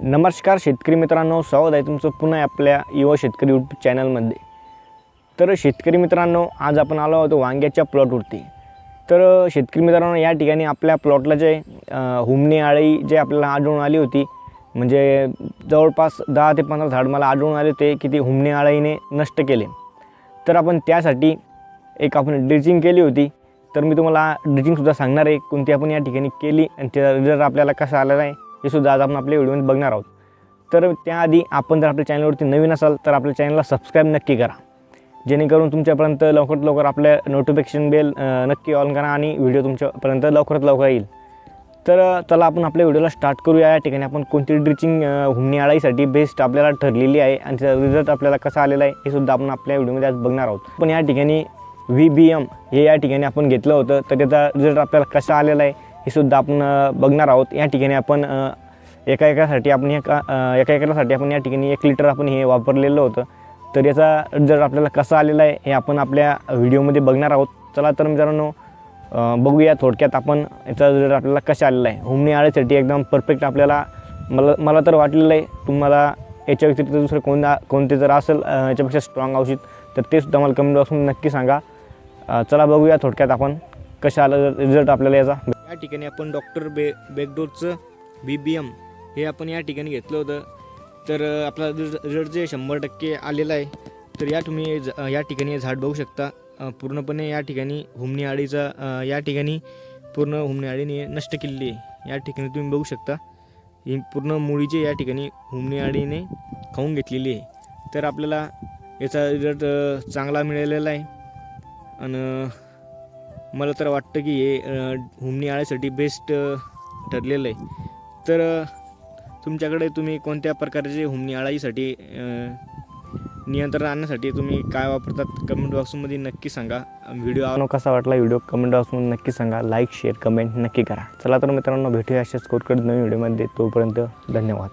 नमस्कार शेतकरी मित्रांनो स्वागत आहे तुमचं पुन्हा आपल्या युवा शेतकरी यूट्यूब चॅनलमध्ये तर शेतकरी मित्रांनो आज आपण आलो आहोत वांग्याच्या प्लॉटवरती तर शेतकरी मित्रांनो या ठिकाणी आपल्या प्लॉटला जे अं, आळी जे आपल्याला आढळून आली होती म्हणजे जवळपास दहा ते पंधरा झाड मला आढळून आले होते की ती हुमणी आळीने नष्ट केले. तर आपण त्यासाठी एक आपण ड्रिचिंग केली होती. तर मी तुम्हाला ड्रिचिंगसुद्धा सांगणार आहे कोणती आपण या ठिकाणी केली आणि त्याचा रिझल्ट आपल्याला कसा आलेला आहे. हे सुद्धा आज आपण आपल्या व्हिडिओमध्ये बघणार आहोत. तर त्याआधी आपण जर आपल्या चॅनलवरती नवीन असाल तर आपल्या चॅनलला सबस्क्राईब नक्की करा. जेणेकरून तुमच्यापर्यंत लवकरात लवकर आपल्या नोटिफिकेशन बेल नक्की ऑन करा आणि व्हिडिओ तुमच्यापर्यंत लवकरात लवकर येईल. तर चला आपण आपल्या व्हिडिओला स्टार्ट करूया. या ठिकाणी आपण कोणती ड्रिचिंग हुमणी आळाईसाठी बेस्ट आपल्याला ठरलेली आहे आणि त्याचा रिझल्ट आपल्याला कसा आलेला आहे हे सुद्धा आपण आपल्या व्हिडिओमध्ये आज बघणार आहोत. पण या ठिकाणी व्ही बी एम हे या ठिकाणी आपण घेतलं होतं तर त्याचा रिझल्ट आपल्याला कसा आलेला आहे हे सुद्धा आपण बघणार आहोत. या ठिकाणी आपण एका एकासाठी आपण एका अ, एका एकरासाठी आपण या ठिकाणी एक लिटर आपण हे वापरलेलं होतं. तर याचा रिझल्ट आपल्याला कसा आलेला आहे हे आपण आपल्या व्हिडिओमध्ये बघणार आहोत. चला तर मित्रांनो बघूया थोडक्यात आपण याचा रिझल्ट आपल्याला कसा आलेला आहे. हुमणी आळेसाठी एकदम परफेक्ट आपल्याला मला मला तर वाटलेलं आहे तुम्हाला याच्या व्यतिरिक्त दुसरं कोणता कोणते जर असेल याच्यापेक्षा स्ट्रॉंग औषध तर ते सुद्धा मला कमेंट बॉक्समध्ये नक्की सांगा. चला बघूया थोडक्यात आपण कशा आलं रिझल्ट आपल्याला याचा. या ठिकाणी आपण डॉक्टर बे बेगडोरचं बी बी एम हे आपण या ठिकाणी घेतलं होतं. तर आपला रिझल्ट जे शंभर टक्के आलेला आहे तर या तुम्ही ज- या ठिकाणी झाड बघू शकता. पूर्णपणे या ठिकाणी हुमणी आळीचा या ठिकाणी पूर्ण हुमणी आळीने नष्ट केलेली आहे. या ठिकाणी तुम्ही बघू शकता. ही पूर्ण मुळीचे या ठिकाणी हुमणी आळीने खाऊन घेतलेली आहे. तर आपल्याला याचा रिझल्ट चांगला मिळालेला आहे. आणि मला तर वाटतं की हे हुमणी आळ्यासाठी बेस्ट ठरलेलं आहे. तर तुमच्याकडे तुम्ही कोणत्या प्रकारचे हुमणी आळाईसाठी नियंत्रण आणण्यासाठी तुम्ही काय वापरतात? कमेंट बॉक्समध्ये नक्की सांगा. व्हिडिओ कसा वाटला व्हिडिओ कमेंट बॉक्समध्ये नक्की सांगा. लाईक शेअर कमेंट नक्की करा. चला तर मित्रांनो भेटूया अशाच कोरकड नवीन व्हिडिओमध्ये तोपर्यंत धन्यवाद.